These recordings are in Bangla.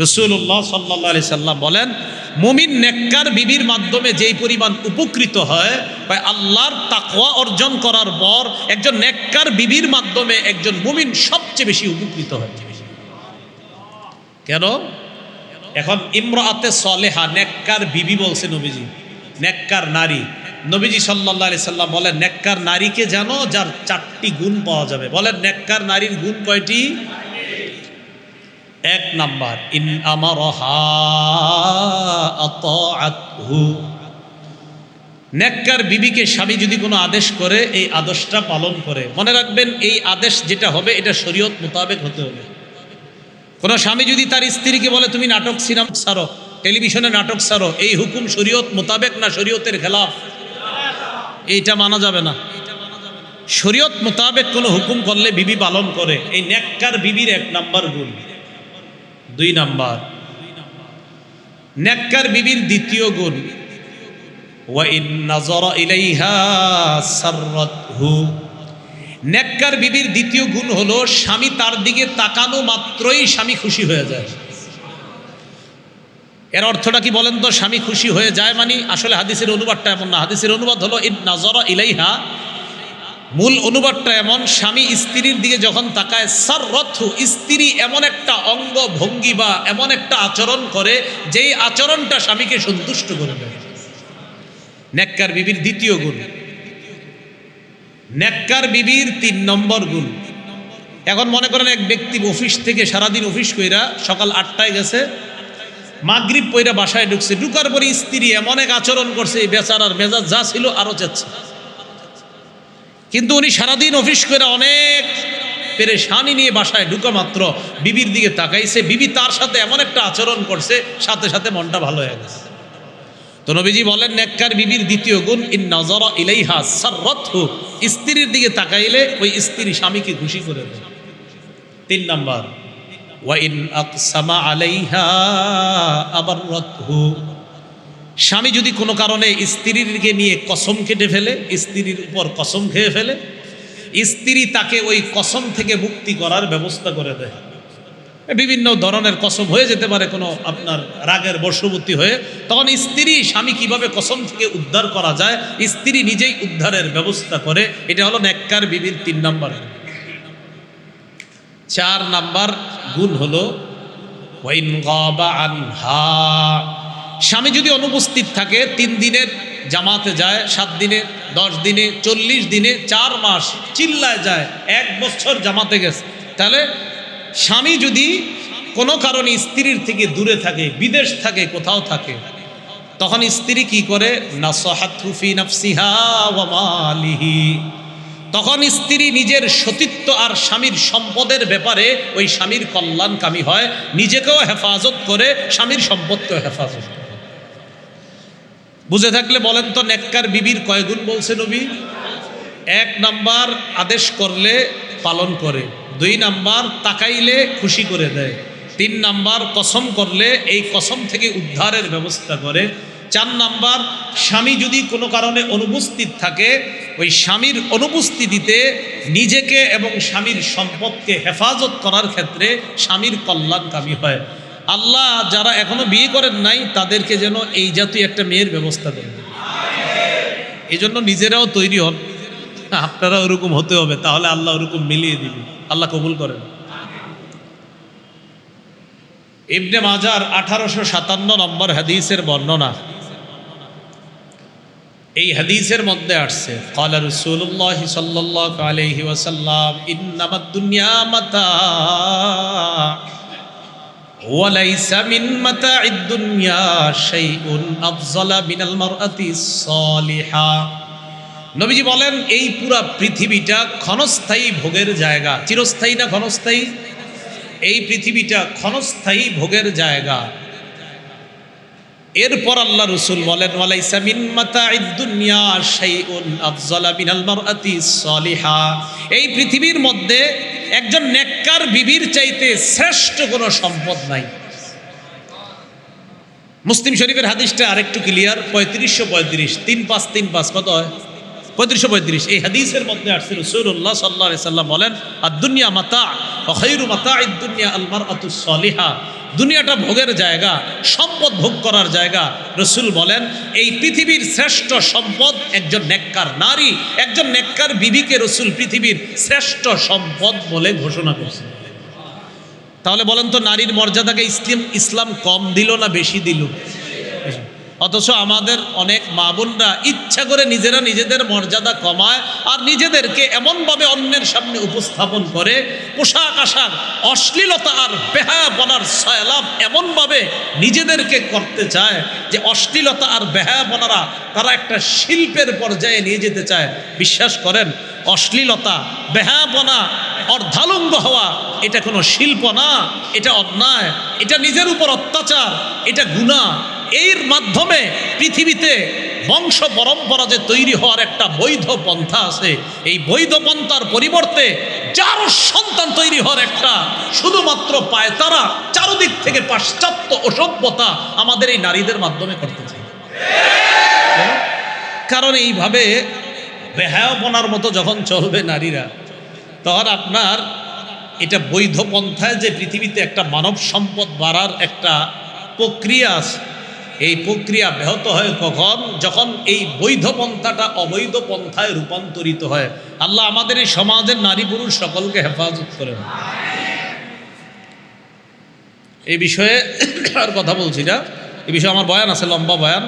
রসুল্লাহ সাল্লাহ আলি সাল্লাম বলেন, মুমিন নেককার বিবির মাধ্যমে যেই পরিমাণ উপকৃত হয় বা আল্লাহর তাকওয়া অর্জন করার পর একজন নেককার বিবির মাধ্যমে একজন মুমিন সবচেয়ে বেশি উপকৃত হয়। কেন? এখন ইমরাতে সলেহা নেককার বিবি বলছে নবীজি, নেককার নারী। নবীজি সাল্লাহ আলি সাল্লাম বলেন, নেককার নারীকে জানো, যার চারটি গুণ পাওয়া যাবে। বলেন, নেককার নারীর গুণ কয়টি? এক নাম্বার, ইন আমার নেককার বিবিকে স্বামী যদি কোনো আদেশ করে, এই আদেশটা পালন করে। মনে রাখবেন, এই আদেশ যেটা হবে, এটা শরীয়ত মোতাবেক হতে হবে। কোনো স্বামী যদি তার স্ত্রীকে বলে, তুমি নাটক সিনেমা সারো টেলিভিশনে নাটক সারো এই হুকুম শরীয়ত মোতাবেক না শরীয়তের খেলাফ? এইটা মানা যাবে না। শরীয়ত মোতাবেক কোনো হুকুম করলে বিবি পালন করে। এই নেককার বিবির এক নাম্বার গুণ। দুই নাম্বার। নেককার বিবির দ্বিতীয় গুণ। নেককার বিবির দ্বিতীয় গুণ হলো স্বামী তার দিকে তাকানো মাত্রই স্বামী খুশি হয়ে যায়। এর অর্থটা কি বলেন তো? স্বামী খুশি হয়ে যায় মানে আসলে হাদিসের অনুবাদটা এমন না। হাদিসের অনুবাদ হলো ইন নাজর ইলাইহা মূল অনুবাদটা এমন, স্বামী স্ত্রীর দিকে যখন তাকায় সার রথু স্ত্রী এমন একটা অঙ্গ ভঙ্গি বা এমন একটা আচরণ করে, যেই আচরণটা স্বামীকে সন্তুষ্ট করে দেয়। নেককার বিবির দ্বিতীয় গুণ। নেককার বিবির তিন নম্বর গুণ। এখন মনে করেন এক ব্যক্তি অফিস থেকে সারাদিন অফিস কইরা সকাল আটটায় গেছে, মাগরিব পইরা বাসায় ঢুকছে, ঢুকার পরে স্ত্রী এমন এক আচরণ করছে বেচারার মেজাজ যা ছিল আরও চাচ্ছে কিন্তু উনি সারাদিন অফিস করে অনেক পেরেশানি নিয়ে বাসায় ঢুকা মাত্র। বিবির দিকে তাকাইছে। বিবি তার সাথে এমন একটা আচরণ করছে, সাথে সাথে মনটা ভালো হয়ে গেছে। তো নবীজি বলেন, নেককার বিবির দ্বিতীয় গুণ ইন নজর ইলাইহা সাররাতহু। স্ত্রীর দিকে তাকাইলে ওই স্ত্রী স্বামীকে খুশি করে দেয়। তিন নাম্বার, ওয়া ইন আকসামা আলাইহা আবাররাতহু। স্বামী যদি কোনো কারণে স্ত্রীকে নিয়ে কসম কেটে ফেলে, স্ত্রীর উপর কসম খেয়ে ফেলে, স্ত্রী তাকে ওই কসম থেকে মুক্তি করার ব্যবস্থা করে দেয়। বিভিন্ন ধরনের কসম হয়ে যেতে পারে কোনো আপনার রাগের বর্ষবর্তী হয়ে। তখন স্ত্রী স্বামী কীভাবে কসম থেকে উদ্ধার করা যায়, স্ত্রী নিজেই উদ্ধারের ব্যবস্থা করে, এটা হলো নেককার বিবির তিন নম্বর। চার নাম্বার গুণ হলো আনহা স্বামী যদি অনুপস্থিত থাকে, তিন দিনের জামাতে যায়, সাত দিনে, দশ দিনে, চল্লিশ দিনে, চার মাস চিল্লায় যায়, এক বছর জামাতে গেছে। তাহলে স্বামী যদি কোনো কারণে স্ত্রীর থেকে দূরে থাকে, বিদেশ থাকে, কোথাও থাকে, তখন স্ত্রী কি করে? তখন স্ত্রী নিজের সতীত্ব আর স্বামীর সম্পদের ব্যাপারে ওই স্বামীর কল্যাণকামী হয়, নিজেকেও হেফাজত করে, স্বামীর সম্পদকেও হেফাজত বুঝে থাকলে বলেন তো, নেককার বিবির কয় গুণ বলছে নবী? এক নাম্বার, আদেশ করলে পালন করে। দুই নাম্বার, তাকাইলে খুশি করে দেয়। তিন নাম্বার, কসম করলে এই কসম থেকে উদ্ধারের ব্যবস্থা করে। চার নাম্বার, স্বামী যদি কোনো কারণে অনুপস্থিত থাকে, ওই স্বামীর অনুপস্থিতিতে নিজেকে এবং স্বামীর সম্পদকে হেফাজত করার ক্ষেত্রে স্বামীর কল্যাণকামী হয়। আল্লাহ যারা এখনো বিয়ে করেন নাই তাদেরকে যেন এই জাতীয় একটা মেয়ের ব্যবস্থা দেন এই জন্য নিজেরাও তৈরি হন আপনারা ওরকম হতে হবে তাহলে আল্লাহ ওরকম মিলিয়ে দিবে আল্লাহ কবুল করেন ইবনে মাজার আঠারোশো সাতান্ন নম্বর হাদিসের বর্ণনা এই হাদিসের মধ্যে আসছে قال رسول الله صلى الله عليه وسلم انما الدنيا متاع وليس من متاع الدنيا شيء افضل من المرأة الصالحة নবীজি বলেন এই পুরা পৃথিবীটা ক্ষণস্থায়ী ভোগের জায়গা চিরস্থায়ী না ক্ষণস্থায়ী এই পৃথিবীটা ক্ষণস্থায়ী ভোগের জায়গা এরপর আল্লাহ রসুল বলেন এই পৃথিবীর মধ্যে একজন নেককার বিবির চাইতে শ্রেষ্ঠ কোনো সম্পদ নাই। মুসলিম শরীফের হাদিসটা আরেকটু ক্লিয়ার পঁয়ত্রিশশো পঁয়ত্রিশ। তিন পাঁচ তিন পাঁচ, কত হয়? পঁয়ত্রিশশো পঁয়ত্রিশ। এই হাদিসের মধ্যে আসছে রসুল্লাহ সাল্লাহ সাল্লাম বলেন আর দুনিয়া মাতা মাতা দুনিয়া আলমার আতু সলিহা। দুনিয়াটা ভোগের জায়গা, সম্পদ ভোগ করার জায়গা। রসুল বলেন, এই পৃথিবীর শ্রেষ্ঠ সম্পদ একজন নেককার নারী, একজন নেককার বিবিকে রসুল পৃথিবীর শ্রেষ্ঠ সম্পদ বলে ঘোষণা করছে তাহলে বলেন তো, নারীর মর্যাদাকে ইসলাম ইসলাম কম দিল না বেশি দিল? অথচ আমাদের অনেক মা বোনরা ইচ্ছা করে নিজেরা নিজেদের মর্যাদা কমায় আর নিজেদেরকে এমনভাবে অন্যের সামনে উপস্থাপন করে। পোশাক আশাক, অশ্লীলতা আর বেহায়াপনার সয়লাভ এমনভাবে নিজেদেরকে করতে চায় যে অশ্লীলতা আর বেহায়াপনারা তারা একটা শিল্পের পর্যায়ে নিয়ে যেতে চায়। বিশ্বাস করেন, অশ্লীলতা, বেহায়াপনা, অর্ধালঙ্গ হওয়া এটা কোনো শিল্প না, এটা অন্যায়, এটা নিজের উপর অত্যাচার, এটা গুণা এর মাধ্যমে পৃথিবীতে বংশ পরম্পরা যে তৈরি হওয়ার একটা বৈধ পন্থা আছে, এই বৈধ পন্থার পরিবর্তে যার সন্তান তৈরি হওয়ার একটা শুধুমাত্র পায় তারা, চারদিক থেকে পাশ্চাত্য অসভ্যতা আমাদের এই নারীদের মাধ্যমে করতে চাই কারণ এইভাবে বেহায়পনার মতো যখন চলবে নারীরা, তখন আপনার এটা বৈধ পন্থায় যে পৃথিবীতে একটা মানব সম্পদ বাড়ার একটা প্রক্রিয়া আছে এই প্রক্রিয়া ব্যাহত হয় কখন? যখন এই বৈধ পন্থাটা অবৈধ পন্থায় রূপান্তরিত হয়। আল্লাহ আমাদের এই সমাজের নারী পুরুষ সকলকে হেফাজত করেন। এই বিষয়ে আর কথা বলছি না। এই বিষয়ে আমার বয়ান আছে, লম্বা বয়ান,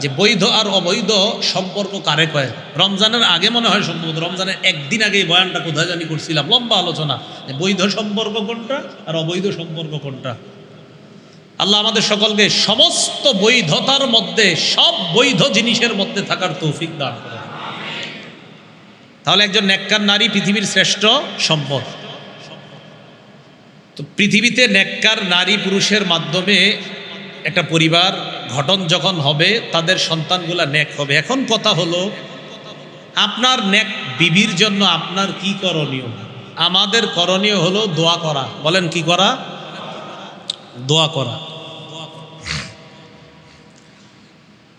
যে বৈধ আর অবৈধ সম্পর্ক কারে কয়? রমজানের আগে মনে হয় সম্ভবত, রমজানের একদিন আগে এই বয়ানটা কোথায় জানি করছিলাম। লম্বা আলোচনা বৈধ সম্পর্ক কোনটা আর অবৈধ সম্পর্ক কোনটা? আল্লাহ আমাদের সকলকে সমস্ত বৈধতার মধ্যে, সব বৈধ জিনিসের মধ্যে থাকার তৌফিক দান করে তাহলে একজন নেককার নারী পৃথিবীর শ্রেষ্ঠ সম্পদ। তো পৃথিবীতে নেককার নারী পুরুষের মাধ্যমে একটা পরিবার ঘটন যখন হবে, তাদের সন্তানগুলা নেক হবে। এখন কথা হলো, আপনার নেক বিবির জন্য আপনার কি করণীয়? আমাদের করণীয় হলো দোয়া করা। বলেন কি করা? দোয়া করা।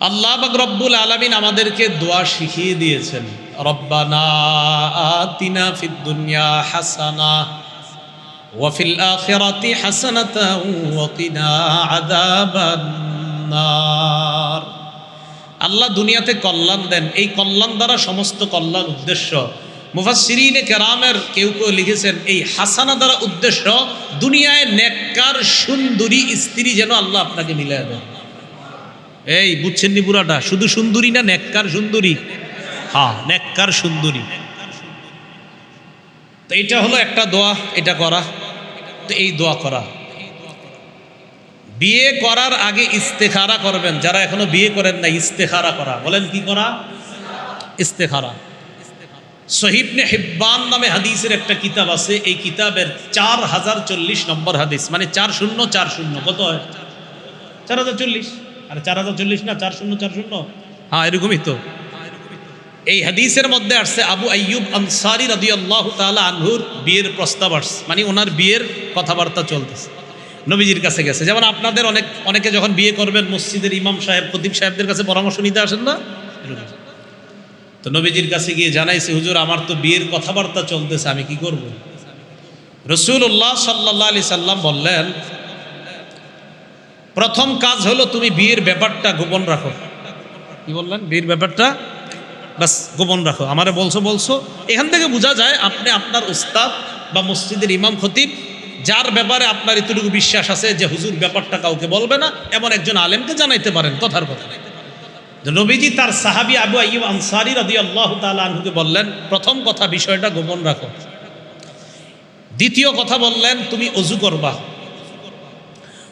আল্লাহ রব্বুল আলমিন আমাদেরকে দোয়া শিখিয়ে দিয়েছেন হাসানা ওয়াফিল আল্লাহ দুনিয়াতে কল্যাণ দেন। এই কল্যাণ দ্বারা সমস্ত কল্যাণ উদ্দেশ্য। মুফাসসিরিনে কেরামের কেউ কেউ লিখেছেন, এই হাসানা দ্বারা উদ্দেশ্য দুনিয়ায় নেককার, সুন্দরী স্ত্রী যেন আল্লাহ আপনাকে মিলিয়ে দেন। এই, বুঝছেন নি পুরাটা শুধু সুন্দরী না নেককার সুন্দরী? হ্যাঁ নেককার সুন্দরী। তো এটা হলো একটা দোয়া, এটা করা। তো এই দোয়া করা। বিয়ে করার আগে ইস্তেখারা করবেন। যারা এখনও বিয়ে করেন না ইস্তেখারা করা। বলেন কি করা? ইস্তেখারা। সহিবনে হিব্বান নামে হাদিসের একটা কিতাব আছে। এই কিতাবের চার হাজার চল্লিশ নম্বর হাদিস। মানে চার শূন্য চার শূন্য। কত হয়? চার হাজার চল্লিশ। আর চার হাজার চল্লিশ না চার শূন্য চার শূন্য। হ্যাঁ এরকমই তো। এই হাদিসের মধ্যে আসছে আবু আইয়ুব আনসারি রাদি আল্লাহ তালা আনহুর বিয়ের প্রস্তাব আসছে। মানে ওনার বিয়ের কথাবার্তা চলতেছে। নবীজির কাছে গেছে। যেমন আপনাদের অনেক অনেকে যখন বিয়ে করবেন মসজিদের ইমাম সাহেব প্রদীপ সাহেবদের কাছে পরামর্শ নিতে আসেন না? তো নবীজির কাছে গিয়ে জানাইছে হুজুর আমার তো বিয়ের কথাবার্তা চলতেছে আমি কি করব? রসুল্লাহ সাল্লাহ আলি সাল্লাম বললেন প্রথম কাজ হলো তুমি বিয়ের ব্যাপারটা গোপন রাখো। কি বললেন? বিয়ের ব্যাপারটা? বাস, গোপন রাখো। আমারে বলছো বলছো। এখান থেকে বোঝা যায়, আপনি আপনার উস্তাদ বা মসজিদের ইমাম খতিব, যার ব্যাপারে আপনার এতটুকু বিশ্বাস আছে যে হুজুর ব্যাপারটা কাউকে বলবে না, এমন একজন আলেমকে জানাইতে পারেন, কথার কথা। নবীজি তার সাহাবি আবু আইব আনসারি রদি আল্লাহ আনহুকে বললেন, প্রথম কথা বিষয়টা গোপন রাখো। দ্বিতীয় কথা বললেন, তুমি অজু করবা।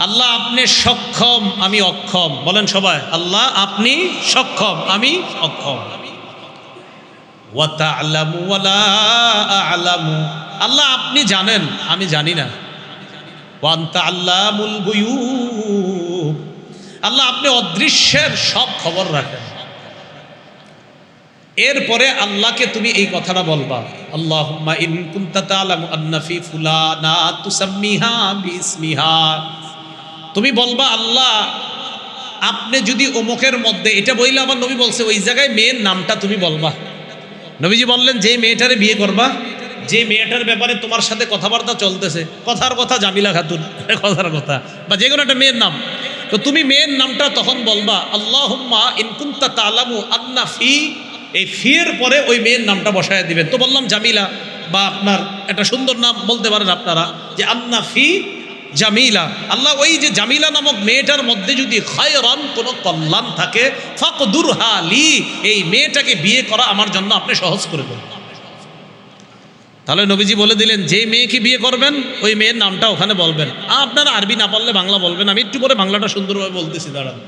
আল্লাহ আপনি সক্ষম, আমি অক্ষম। বলেন সবাই, আল্লাহ আপনি সক্ষম, আমি অক্ষম। আল্লাহ আপনি জানেন, আমি জানি না। গুয়ুব। আল্লাহ আপনি অদৃশ্যের সব খবর রাখেন। এরপরে আল্লাহকে তুমি এই কথাটা বলবা আল্লাহ ইন কুনতা তাআলামু আন্না ফি ফুলানা তুসাম্মিহা বিসমিহা তুমি বলবা, আল্লাহ, আপনি যদি অমুকের মধ্যে এটা বইলে আমার নবী বলছে, ওই জায়গায় মেয়ের নামটা তুমি বলবা। নবীজি বললেন যে মেয়েটারে বিয়ে করবা যে মেয়েটার ব্যাপারে তোমার সাথে কথাবার্তা চলতেছে, কথার কথা জামিলা খাতুন কথার কথা, বা যে কোনো একটা মেয়ের নাম, তো তুমি মেয়ের নামটা তখন বলবা, আল্লাহুম্মা ইনকুন্তা তালামু আন্না ফি, এই ফিয়ের পরে ওই মেয়ের নামটা বসায় দিবেন। তো বললাম, জামিলা, বা আপনার একটা সুন্দর নাম বলতে পারেন আপনারা, যে আন্না ফি জামিলা। আল্লাহ ওই যে জামিলা নামক মেয়েটার মধ্যে যদি খায়রন কোনো কল্যাণ থাকে ফকদুর হালি এই মেয়েটাকে বিয়ে করা আমার জন্য আপনি সহজ করে দেন। তাহলে নবীজি বলে দিলেন, যে মেয়েকে বিয়ে করবেন, ওই মেয়ের নামটা ওখানে বলবেন। আপনারা আরবি না পারলে বাংলা বলবেন। আমি একটু পরে বাংলাটা সুন্দরভাবে বলতেছি, দাঁড়ান।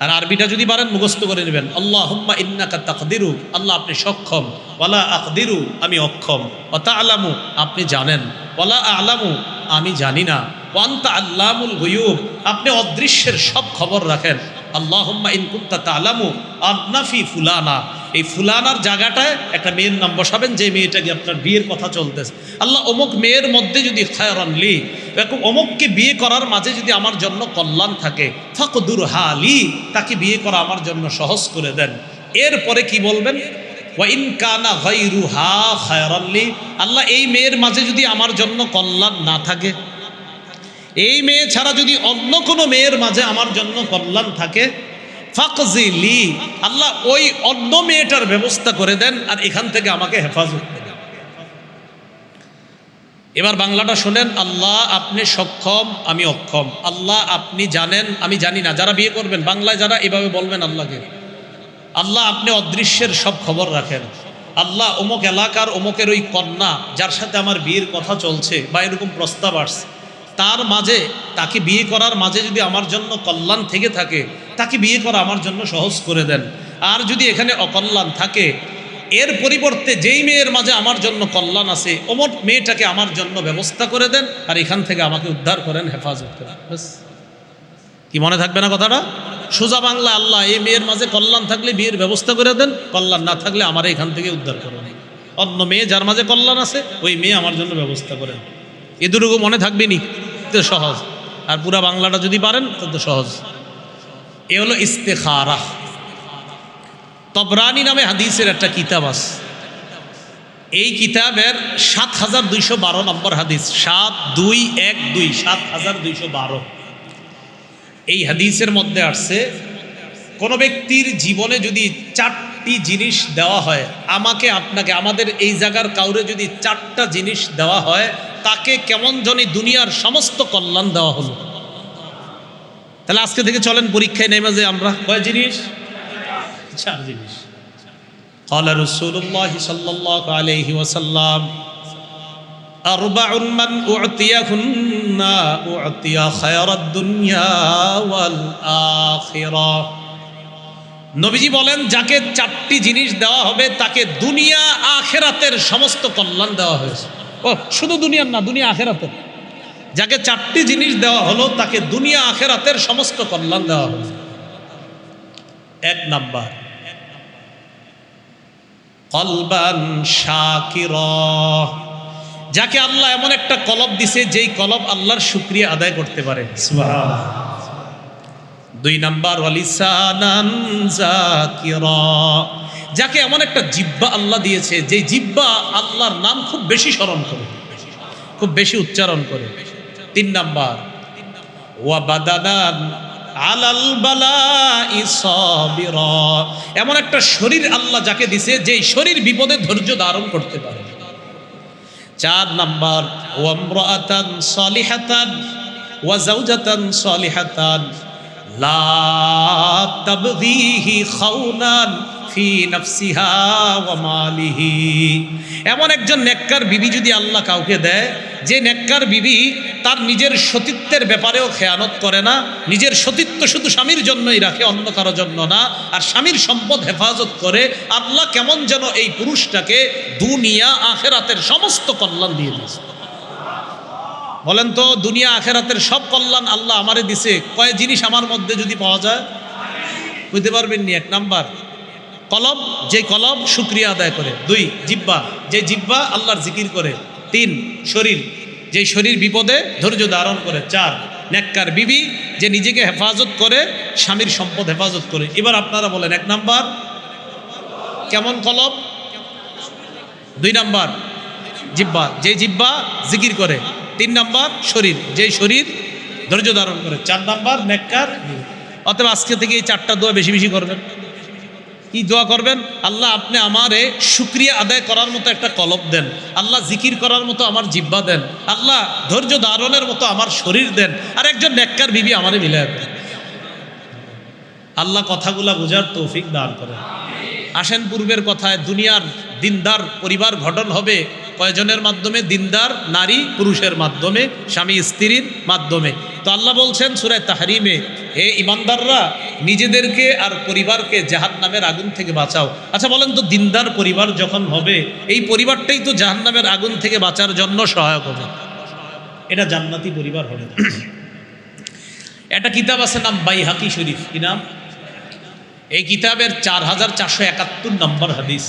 আর আরবিটা যদি পারেন, মুখস্থ করে নেবেন। আল্লাহ হুম্মা ইন্নাকা তাকদিরু আল্লাহ আপনি সক্ষম। ওয়ালা আকদিরু আমি অক্ষম। অতা আলামু আপনি জানেন। ওয়ালা আলামু আমি জানি না। ওয়ান্তা আল্লামুল গুয়ুব, আপনি অদৃশ্যের সব খবর রাখেন। আল্লাহ হুম্মা ইনকুন্তা তালামু আন্নাফি ফুলানা। এই ফুলানার জায়গাটায় একটা মেয়ের নাম বসাবেন, যে মেয়েটাকে আপনার বিয়ের কথা চলতেছে। আল্লাহ অমুক মেয়ের মধ্যে যদি খায়রনলি এরকম অমুককে বিয়ে করার মাঝে যদি আমার জন্য কল্যাণ থাকে ফকদুর হালি তাকে বিয়ে করা আমার জন্য সহজ করে দেন। এরপরে কি বলবেন? ওয়াইন কানা গাইরু হা খায়রাল্লি আল্লাহ এই মেয়ের মাঝে যদি আমার জন্য কল্যাণ না থাকে, এই মেয়ে ছাড়া যদি অন্য কোনো মেয়ের মাঝে আমার জন্য কল্যাণ থাকে ফাকজিলি আল্লাহ ওই অন্য মেয়েটার ব্যবস্থা করে দেন আর এখান থেকে আমাকে হেফাজত এবার বাংলাটা শোনেন, আল্লাহ আপনি সক্ষম, আমি অক্ষম। আল্লাহ আপনি জানেন, আমি জানি না। যারা বিয়ে করবেন, বাংলায় যারা এভাবে বলবেন আল্লাহকে। আল্লাহ আপনি অদৃশ্যের সব খবর রাখেন। আল্লাহ অমুক এলাকার অমুকের ওই কন্যা, যার সাথে আমার বিয়ের কথা চলছে বা এরকম প্রস্তাব আসছে, তার মাঝে তাকে বিয়ে করার মাঝে যদি আমার জন্য কল্যাণ থেকে থাকে, তাকে বিয়ে করা আমার জন্য সহজ করে দেন। আর যদি এখানে অকল্যাণ থাকে, এর পরিবর্তে যেই মেয়ের মাঝে আমার জন্য কল্যাণ আছে অমর মেয়েটাকে আমার জন্য ব্যবস্থা করে দেন আর এখান থেকে আমাকে উদ্ধার করেন হেফাজত করেন। কি মনে থাকবে না কথাটা? সোজা বাংলা, আল্লাহ, এই মেয়ের মাঝে কল্যাণ থাকলে বিয়ের ব্যবস্থা করে দেন, কল্যাণ না থাকলে আমার এখান থেকে উদ্ধার করেন অন্য মেয়ে যার মাঝে কল্যাণ আছে, ওই মেয়ে আমার জন্য ব্যবস্থা করেন এ দুটুকু মনে থাকবে নি? তো সহজ। আর পুরা বাংলাটা যদি পারেন তো সহজ। এ হলো ইস্তেখারা। তবরানি নামে হাদিসের একটা কিতাব আছে। এই কিতাবের সাত হাজার দুইশো বারো নম্বর হাদিস। সাত দুই এক দুই, সাত হাজার দুইশো বারো। এই হাদিসের মধ্যে আসছে কোনো ব্যক্তির জীবনে যদি চারটি জিনিস দেওয়া হয় আমাকে আপনাকে আমাদের এই জায়গার কাউরে যদি চারটা জিনিস দেওয়া হয় তাকে কেমন জনি দুনিয়ার সমস্ত কল্যাণ দেওয়া হলো তাহলে আজকে থেকে চলেন পরীক্ষায় নেমে যে আমরা কয় জিনিস চার জিনিস قال رسول الله صلى الله عليه وسلم আরবাউন মান উআতিয়াহুন্না উআতিয়া খায়রাদ দুনিয়া ওয়াল নবীজি বলেন, যাকে চারটি জিনিস দেওয়া হবে, তাকে দুনিয়া আখেরাতের সমস্ত কল্যাণ দেওয়া হয়েছে। ও শুধু দুনিয়ার না, দুনিয়া আখেরাতের। যাকে চারটি জিনিস দেওয়া হলো, তাকে দুনিয়া আখেরাতের সমস্ত কল্যাণ দেওয়া হয়েছে। এক নাম্বার, কলবান শাকিরা। যাকে আল্লাহ এমন একটা কলব দিছে, যেই কলব আল্লাহর শুক্রিয়া আদায় করতে পারে। দুই নাম্বার যাকে এমন একটা জিব্বা আল্লাহ দিয়েছে যে জিব্বা আল্লাহর নাম খুব বেশি স্মরণ করে, খুব বেশি উচ্চারণ করে। তিন নাম্বার ওয়া এমন একটা শরীর আল্লাহ যাকে দিছে যে শরীর বিপদে ধৈর্য ধারণ করতে পারে। চার নাম্বার ওয়ামরাতান সালিহাতান ওয়া জাওজাতান সালিহাতান। লা তাবগীহি খাওনান ফি নাফসিহা ওয়া মালিহি। এমন একজন নেককার বিবি যদি আল্লাহ কাউকে দেয় যে নেককার বিবি তার নিজের সতীত্বের ব্যাপারেও খেয়ানত করে না, নিজের সতীত্ব শুধু স্বামীর জন্যই রাখে, অন্য কারোর জন্য না, আর স্বামীর সম্পদ হেফাজত করে আল্লাহ কেমন যেন এই পুরুষটাকে দুনিয়া আখেরাতের সমস্ত কল্যাণ দিয়ে দিয়েছে। বলেন তো, দুনিয়া আখেরাতের সব কল্যাণ আল্লাহ আমারে দিছে, কয় জিনিস আমার মধ্যে যদি পাওয়া যায়? বুঝতে পারবেন নি? এক নাম্বার, কলব, যে কলব শুক্রিয়া আদায় করে। দুই জিব্বা যে জিব্বা আল্লাহর জিকির করে। তিন শরীর, যে শরীর বিপদে ধৈর্য ধারণ করে, চার, নেককার বিবি, যে নিজেকে হেফাজত করে, স্বামীর সম্পদ হেফাজত করে। এবার আপনারা বলেন, এক নাম্বার, কেমন কলব দুই নাম্বার জিব্বা যে জিব্বা জিকির করে। তিন নাম্বার, শরীর, যে শরীর ধৈর্য ধারণ করে। চার নাম্বার, নেককার অতএব আজকে থেকে এই চারটা দোয়া বেশি বেশি করবেন। কি দোয়া করবেন? আল্লাহ আপনি আমারে শুক্রিয়া আদায় করার মতো একটা কলব দেন। আল্লাহ জিকির করার মতো আমার জিব্বা দেন। আল্লাহ ধৈর্য ধারণের মতো আমার শরীর দেন। আর একজন নেককার বিবি আমারে মিলে দেন। আল্লাহ কথাগুলা বোঝার তৌফিক দান করেন। আসেন পূর্বের কথায়, দুনিয়ার দিনদার পরিবার গঠন হবে কয়জনের মাধ্যমে? দিনদার, নারী, পুরুষের মাধ্যমে, স্বামী, স্ত্রীর মাধ্যমে। তো আল্লাহ বলছেন সুরায় তাহারিমে, হে ইমানদাররা নিজেদেরকে আর পরিবারকে জাহান নামের আগুন থেকে বাঁচাও। আচ্ছা বলেন তো দিনদার পরিবার যখন হবে, এই পরিবারটাই তো জাহান নামের আগুন থেকে বাঁচার জন্য সহায়ক হবে। এটা জান্নাতি পরিবার হবে। একটা কিতাব আছে নাম বাইহাকি শরীফ। কি নাম? এই কিতাবের চার হাজার চারশো একাত্তর নম্বর হাদিস।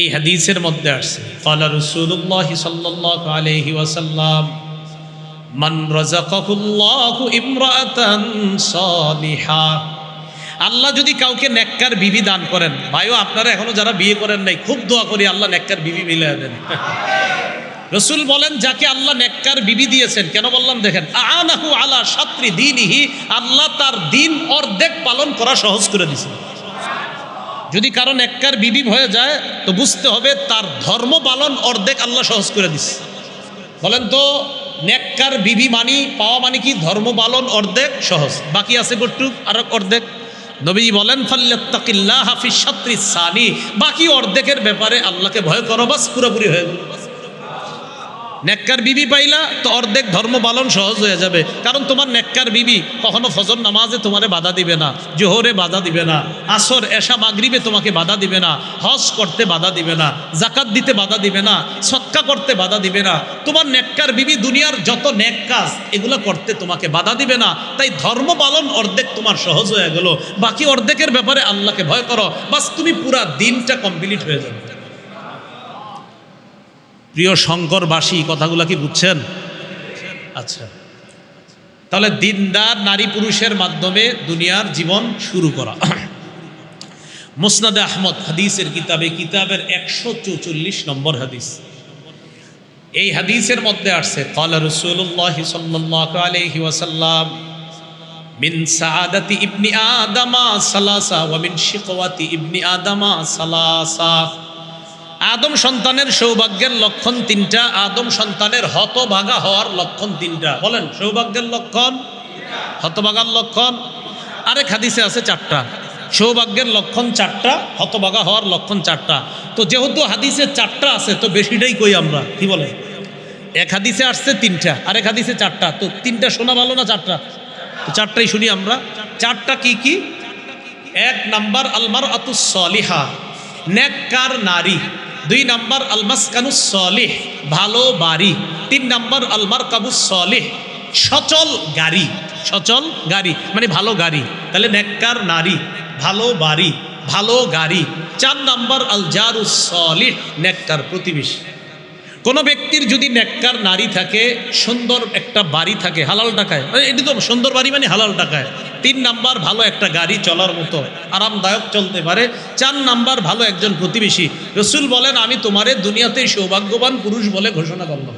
এই হাদিসের মধ্যে আসছে ফালা রসুল্লাহ সাল্লাহ আলহি মান রাজাকাহুল্লাহু ইমরাতান সালিহা। আল্লাহ যদি কাউকে নেককার বিবি দান করেন, ভাইও আপনারা এখনও যারা বিয়ে করেন নাই, খুব দোয়া করি আল্লাহ নেককার বিবি মিলে দেন। রসুল বলেন, যাকে আল্লাহ নেককার বিবি দিয়েছেন, কেন বললাম দেখেন আনাহু আলা সাত্রি দিনহি, আল্লাহ তার দিন অর্ধেক পালন করা সহজ করে দিয়েছেন। যদি কারও নেককার বিবি হয়ে যায়, তো বুঝতে হবে তার ধর্ম পালন অর্ধেক আল্লাহ সহজ করে দিচ্ছে বলেন তো নেককার বিবি মানি, পাওয়া মানে কি? ধর্ম পালন অর্ধেক, সহজ। বাকি আছে কটুক আর অর্ধেক। নবীজি বলেন, ফাল্লাত্তাকিল্লাহ হাফিজ সানি। বাকি অর্ধেকের ব্যাপারে আল্লাহকে ভয় করো, বাস পুরোপুরি হয়ে গেল। নেককার বিবি পাইলা, তো অর্ধেক ধর্ম পালন সহজ হয়ে যাবে। কারণ তোমার নেককার বিবি কখনো ফজর নামাজে তোমারে বাধা দিবে না, জোহরে বাধা দিবে না, আসর, এশা, মাগরিবে তোমাকে বাধা দিবে না, হজ করতে বাধা দিবে না জাকাত দিতে বাধা দিবে না সৎকা করতে বাধা দিবে না। তোমার নেককার বিবি দুনিয়ার যত নেক কাজ, এগুলো করতে তোমাকে বাধা দিবে না। তাই ধর্ম পালন অর্ধেক তোমার সহজ হয়ে গেল। বাকি অর্ধেকের ব্যাপারে আল্লাহকে ভয় করো। বাস তুমি পুরা দিনটা কমপ্লিট হয়ে যাবে। প্রিয় শঙ্করবাসী, কথাগুলো কি বুঝছেন? আচ্ছা। তাহলে দিনদার নারী পুরুষের মাধ্যমে দুনিয়ার জীবন শুরু করা। মুসনাদে আহমদ, হাদিসের কিতাবে, কিতাবের একশো চৌচল্লিশ নম্বর হাদিস। এই হাদিসের মধ্যে আসছে, কলা রসুল্লাহ সাল্লাহ আলহি ওয়াসাল্লাম, মিন সাআদাতি ইবনি আদামা সালাসা, ওয়া মিন শিকওয়াতি ইবনি আদামা সালাসা। আদম সন্তানের সৌভাগ্যের লক্ষণ তিনটা, আদম সন্তানের হতভাগা হওয়ার লক্ষণ তিনটা। বলেন, সৌভাগ্যের লক্ষণ? হতভাগার লক্ষণ? আরেক হাদিসে আছে চারটা। সৌভাগ্যের লক্ষণ চারটা, হতভাগা হওয়ার লক্ষণ চারটা। তো যেহেতু হাদিসে চারটা আছে, তো বেশিটাই কই আমরা? কি বলেন এক হাদিসে আসছে তিনটা, আরেক হাদিসে চারটা। তো তিনটা শোনা ভালো না চারটা? তো চারটাই শুনি আমরা। চারটা কি কি? এক নাম্বার আলমার আতুস সলিহা, নেককার নারী। দুই নাম্বার আলমাসকানুস সলিহ, ভালো বাড়ি। তিন নম্বর আলমার কাবুস সলিহ, সচল গাড়ি। সচল গাড়ি মানে ভালো গাড়ি। তাহলে নেককার নারী, ভালো বাড়ি, ভালো গাড়ি। চার নাম্বার আল জারুস সলিহ, নেককার প্রতিবেশী। কোনো ব্যক্তির যদি নেককার নারী থাকে, সুন্দর একটা বাড়ি থাকে, হালাল টাকায় এটি তো সুন্দর বাড়ি মানে হালাল টাকায়। তিন নাম্বার ভালো একটা গাড়ি চলার মতো, আরামদায়ক চলতে পারে। চার নাম্বার ভালো একজন প্রতিবেশী। রসুল বলেন, আমি তোমারে দুনিয়াতেই সৌভাগ্যবান পুরুষ বলে ঘোষণা করলাম।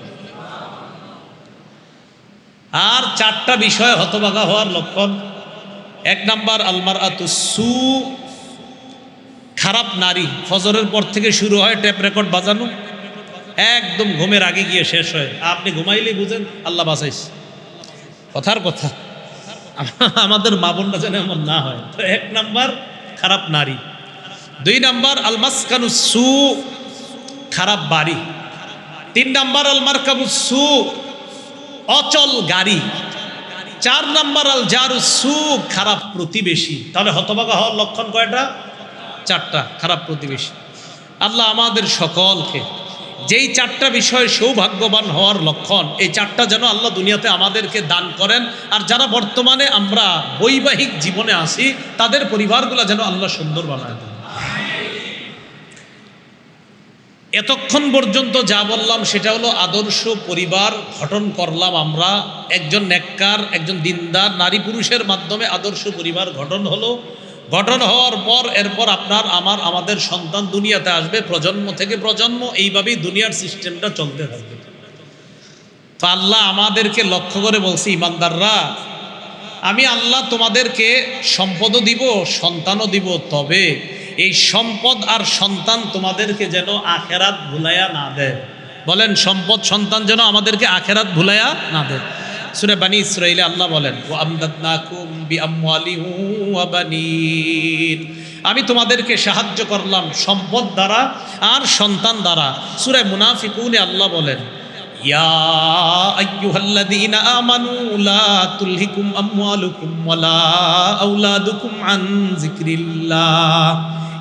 আর চারটা বিষয় হতবাগা হওয়ার লক্ষণ। এক নাম্বার আলমার আতুসু খারাপ নারী। ফজরের পর থেকে শুরু হয় ট্যাপ রেকর্ড বাজানো। একদম ঘুমের আগে গিয়ে শেষ হয়। আপনি ঘুমাইলেই বুঝেন, আল্লাহ বাসাইস কথার কথা আমাদের মা বোনরা যেন এমন না হয়। তো এক নাম্বার, খারাপ নারী। দুই নাম্বার, আলমাসকানু সু, খারাপ বাড়ি। তিন নাম্বার আলমার সু, অচল গাড়ি। চার নাম্বার আল জারু সু, খারাপ প্রতিবেশী। তাহলে হতবাগা হওয়ার লক্ষণ কয়টা? চারটা, খারাপ প্রতিবেশী। আল্লাহ আমাদের সকলকে যেই চারটা বিষয় সৌভাগ্যবান হওয়ার লক্ষণ, এই চারটা যেন আল্লাহ দুনিয়াতে আমাদেরকে দান করেন। আর যারা বর্তমানে আমরা বৈবাহিক জীবনে আসি তাদের পরিবারগুলো যেন আল্লাহ সুন্দর বানায় দেন। এতক্ষণ পর্যন্ত যা বললাম, সেটা হলো আদর্শ পরিবার গঠন করলাম আমরা। একজন নেককার, একজন দিনদার, নারী পুরুষের মাধ্যমে আদর্শ পরিবার গঠন হলো। গঠন হওয়ার পর, এরপর আপনার, আমার, আমাদের সন্তান দুনিয়াতে আসবে, প্রজন্ম থেকে প্রজন্ম, এইভাবেই দুনিয়ার সিস্টেমটা চলতে থাকবে। তো আল্লাহ আমাদেরকে লক্ষ্য করে বলছি, ইমানদাররা, আমি আল্লাহ তোমাদেরকে সম্পদও দিব, সন্তানও দিব, তবে এই সম্পদ আর সন্তান তোমাদেরকে যেন আখেরাত ভুলাইয়া না দেয়। বলেন, সম্পদ সন্তান যেন আমাদেরকে আখেরাত ভুলাইয়া না দেয়। সুরে বানি ইসরাইলে আল্লাহ বলেন ও আমদাদনাকুম আমি তোমাদেরকে সাহায্য করলাম সম্পদ দ্বারা আর সন্তান দ্বারা। সুরে মুনাফিকুনে আল্লাহ বলেন, ইয়া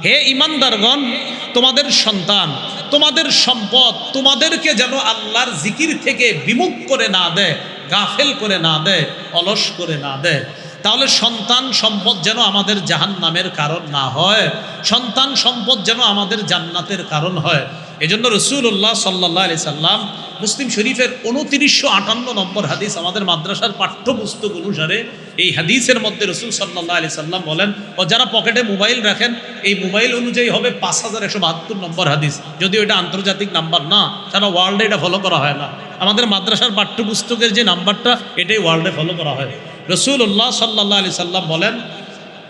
হে ইমানদারগণ তোমাদের সন্তান, তোমাদের সম্পদ তোমাদেরকে যেন আল্লাহর জিকির থেকে বিমুখ করে না দেয়। গাফেল করে না দেয়, অলস করে না দেয়। তাহলে সন্তান সম্পদ যেন আমাদের জাহান নামের কারণ না হয়, সন্তান সম্পদ যেন আমাদের জান্নাতের কারণ হয়। এজন্য রসুল্লাহ সাল্লাহ আলি সাল্লাম মুসলিম শরীফের উনতিরিশশো আটান্ন নম্বর হাদিস আমাদের মাদ্রাসার পাঠ্যপুস্তক অনুসারে এই হাদিসের মধ্যে রসুল সাল্লাহ আলি সাল্লাম বলেন, ও যারা পকেটে মোবাইল রাখেন, এই মোবাইল অনুযায়ী হবে পাঁচ হাজার একশো বাহাত্তর নম্বর হাদিস। যদিও এটা আন্তর্জাতিক নাম্বার না, সারা ওয়ার্ল্ডে এটা ফলো করা হয় না। আমাদের মাদ্রাসার পাঠ্যপুস্তকের যে নাম্বারটা, এটাই ওয়ার্ল্ডে ফলো করা হয়। রসুল্লাহ সাল্লাহ আলি সাল্লাম বলেন,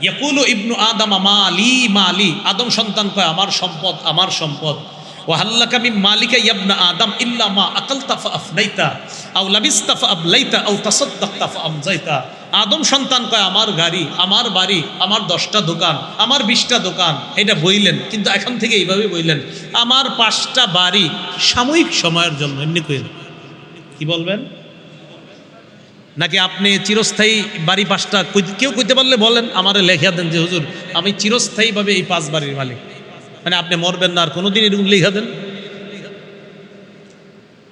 ইয়াকুলু ইবনু আদম মা আলী মা আলী আদম সন্তান কয়, আমার সম্পদ আমার সম্পদ। মালিকা আদম আদম সন্তান কয়, আমার গাড়ি, আমার বাড়ি, আমার দশটা দোকান, আমার বিশটা দোকান। এটা বইলেন, কিন্তু এখন থেকে এইভাবে বইলেন, আমার পাঁচটা বাড়ি সাময়িক সময়ের জন্য। এমনি কইলেন কি বলবেন? নাকি আপনি চিরস্থায়ী বাড়ি পাঁচটা কেউ কইতে পারলে বলেন, আমারে লেখা দেন যে হুজুর, আমি চিরস্থায়ীভাবে এই পাঁচ বাড়ির মালিক। মানে আপনি মরবেন না, আর কোনোদিন এরকম লেখা দেন?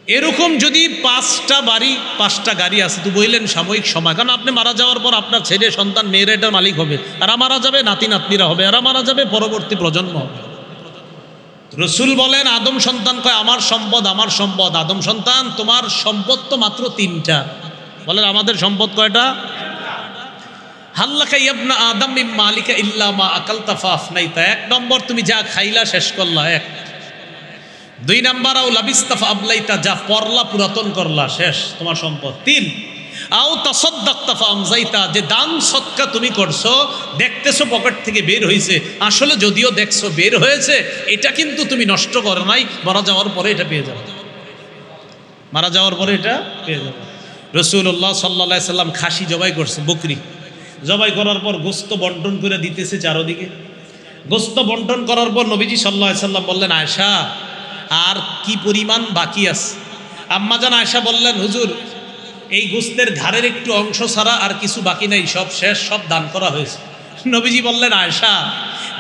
এরকম যদি পাঁচটা বাড়ি, পাঁচটা গাড়ি আছে, তো বললেন সাময়িক সময়, কারণ আপনি মারা যাওয়ার পর আপনার ছেলে, সন্তান, মেয়েরা এটার মালিক হবে। আর মারা যাবে, নাতি, নাতনিরা হবে আর মারা যাবে, পরবর্তী প্রজন্ম হবে। রসুল বলেন, আদম সন্তান কয়, আমার সম্পদ আমার সম্পদ, আদম সন্তান, তোমার সম্পদ তো মাত্র তিনটা। বলেন, আমাদের সম্পদ কয়টা? ইল্লা মা এক নম্বর, তুমি যা খাইলা শেষ করলা, এক। দুই যা পরলা পুরাতন করলা, শেষ, তোমার সম্পদ। তিন, আও যে দান সৎকা তুমি করছ, দেখতেছো পকেট থেকে বের হয়েছে আসলে যদিও দেখছ বের হয়েছে, এটা কিন্তু তুমি নষ্ট করো নাই, মারা যাওয়ার পরে এটা পেয়ে যাবে। মারা যাওয়ার পরে এটা পেয়ে যাবে। রসুল্লাহ সাল্লা সাল্লাম খাসি জবাই করছে, বকরি। জবাই করার পর গোস্ত বন্টন করে দিতেছে চারোদিকে। গোস্ত বন্টন করার পর নবীজি সাল্লাহ সাল্লাম বললেন আয়সা আর কি পরিমাণ বাকি আছে? আম্মাজান আয়সা বললেন, হুজুর, এই গোস্তের ঘাড়ের একটু অংশ ছাড়া আর কিছু বাকি নেই, সব শেষ, সব দান করা হয়েছে। নবীজি বললেন আয়সা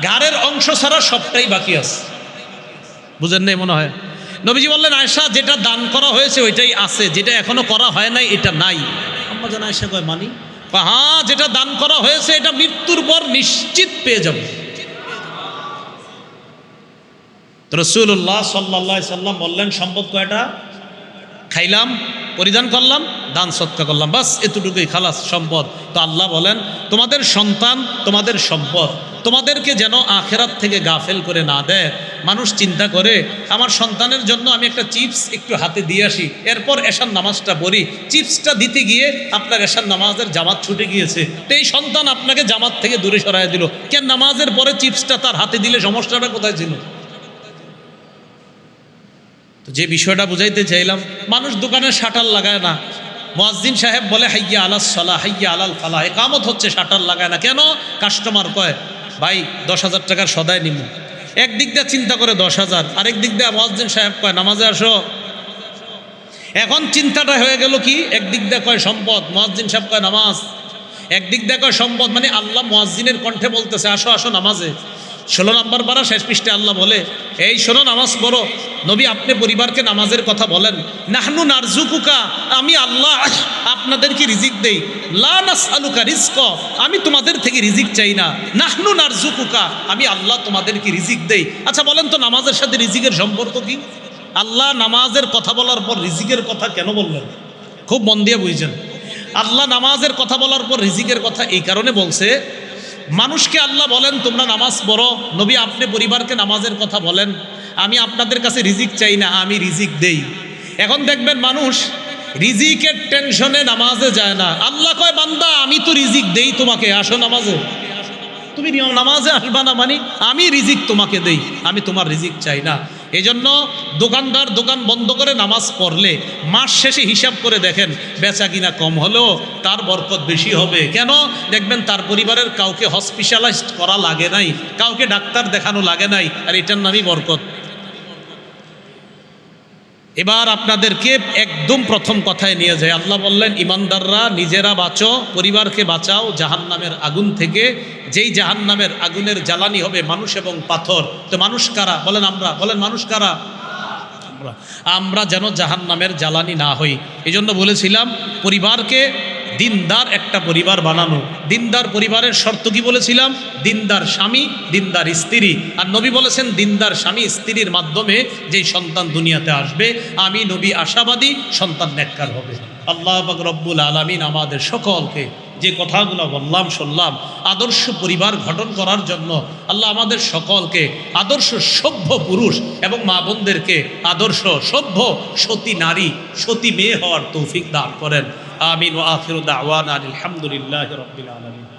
ঘাড়ের অংশ ছাড়া সবটাই বাকি আছে। বুঝেন নাই মনে হয়? নবীজি বললেন আয়সা যেটা দান করা হয়েছে ওইটাই আছে, যেটা এখনও করা হয় নাই, এটা নাই। আম্মাজান আয়সা কয়, মানি? হ্যাঁ যেটা দান করা হয়েছে, এটা মৃত্যুর পর নিশ্চিত পেয়ে যাবে। রসুল্লাহ সাল্লা সাল্লাম বললেন, সম্পদ কয়টা? খাইলাম, পরিধান করলাম, দান সৎকা করলাম, বাস এতটুকুই খালাস, সম্পদ। তো আল্লাহ বলেন, তোমাদের সন্তান তোমাদের সম্পদ। তোমাদেরকে যেন আখেরাত থেকে গাফেল করে না দেয়। মানুষ চিন্তা করে, আমার সন্তানের জন্য আমি একটা চিপস একটু হাতে দিয়ে আসি, এরপর এশার নামাজটা পড়ি। চিপসটা দিতে গিয়ে আপনার এশার নামাজের জামাত ছুটে গিয়েছে। তো এই সন্তান আপনাকে জামাত থেকে দূরে সরাই দিল। কেন নামাজের পরে চিপসটা তার হাতে দিলে সমস্যাটা কোথায় ছিল? যে বিষয়টা বুঝাইতে চাইলাম, মানুষ দোকানে শাটার লাগায় না। মোয়াজ্জিন সাহেব বলে, হাইয়া আলাস সালা হাইয়া আলাল ফালা একামত হচ্ছে শাটার লাগায় না। কেন? কাস্টমার কয়, ভাই, দশ হাজার টাকার সদায় নিব একদিক দিয়ে চিন্তা করে দশ হাজার, আরেক দিক দিয়ে মোয়াজ্জিন সাহেব কয়, নামাজে আসো। এখন চিন্তাটা হয়ে গেল কি? একদিক দিয়ে কয়, সম্পদ। মোয়াজ্জিন সাহেব কয়, নামাজ। একদিক দিয়ে কয়, সম্পদ। মানে আল্লাহ মোয়াজ্জিনের কণ্ঠে বলতেছে, আসো আসো নামাজে। ষোলো নম্বর পারা শেষ পৃষ্ঠে আল্লাহ বলে, এই শোনো, নামাজ পড়ো। নবী, আপনি পরিবারকে নামাজের কথা বলেন। নাহনু নারজুকুকা, আমি আল্লাহ আপনাদেরকে রিজিক দেই। লা নাস আলুকা রিস্ক আমি তোমাদের থেকে রিজিক চাই না। নাহনু নারজুকুকা, আমি আল্লাহ তোমাদেরকে রিজিক দেই। আচ্ছা বলেন তো, নামাজের সাথে রিজিকের সম্পর্ক কি? আল্লাহ নামাজের কথা বলার পর রিজিকের কথা কেন বললেন? খুব মন দিয়ে বুঝছেন। আল্লাহ নামাজের কথা বলার পর রিজিকের কথা এই কারণে বলছে মানুষকে আল্লাহ বলেন, তোমরা নামাজ পড়ো। নবী, আপনি পরিবারকে নামাজের কথা বলেন। আমি আপনাদের কাছে রিজিক চাই না, আমি রিজিক দেই। এখন দেখবেন মানুষ রিজিকের টেনশনে নামাজে যায় না। আল্লাহ কয়, বান্দা, আমি তো রিজিক দেই তোমাকে, আসো নামাজে। তুমি নামাজে আসবা না মানে আমি রিজিক তোমাকে দেই, আমি তোমার রিজিক চাই না। এই জন্য দোকানদার দোকান বন্ধ করে নামাজ পড়লে মাস শেষে হিসাব করে দেখেন বেচা কিনা কম হলেও তার বরকত বেশি হবে। কেন? দেখবেন তার পরিবারের কাউকে হসপিটালাইজড করা লাগে নাই, কাউকে ডাক্তার দেখানো লাগে নাই, আর এটার নামই বরকত। এবার আপনাদেরকে একদম প্রথম কথায় নিয়ে যায় আল্লাহ বললেন, ইমানদাররা, নিজেরা বাঁচো, পরিবারকে বাঁচাও, জাহান্নামের আগুন থেকে। যেই জাহান্নামের আগুনের জ্বালানি হবে মানুষ এবং পাথর। তো মানুষ কারা? বলেন আমরা, বলেন মানুষ কারা? আমরা। আমরা যেন জাহান্নামের জ্বালানি না হই। এই জন্য বলেছিলাম, পরিবারকে দিনদার একটা পরিবার বানানো। দিনদার পরিবারের শর্ত কি বলেছিলাম? দিনদার স্বামী, দিনদার স্ত্রী। আর নবী বলেছেন, দিনদার স্বামী স্ত্রীর মাধ্যমে যেই সন্তান দুনিয়াতে আসবে, আমি নবী আশাবাদী, সন্তান নেককার হবে। আল্লাহ রব্বুল আলমিন আমাদের সকলকে যে কথাগুলো বললাম, শুনলাম, আদর্শ পরিবার গঠন করার জন্য আল্লাহ আমাদের সকলকে আদর্শ সভ্য পুরুষ এবং মা বোনদেরকে আদর্শ সভ্য সতী নারী, সতী মেয়ে হওয়ার তৌফিক দান করেন। আমিন ও আখির দাওয়ান আলহামদুলিল্লাহ রবিল আলমিন।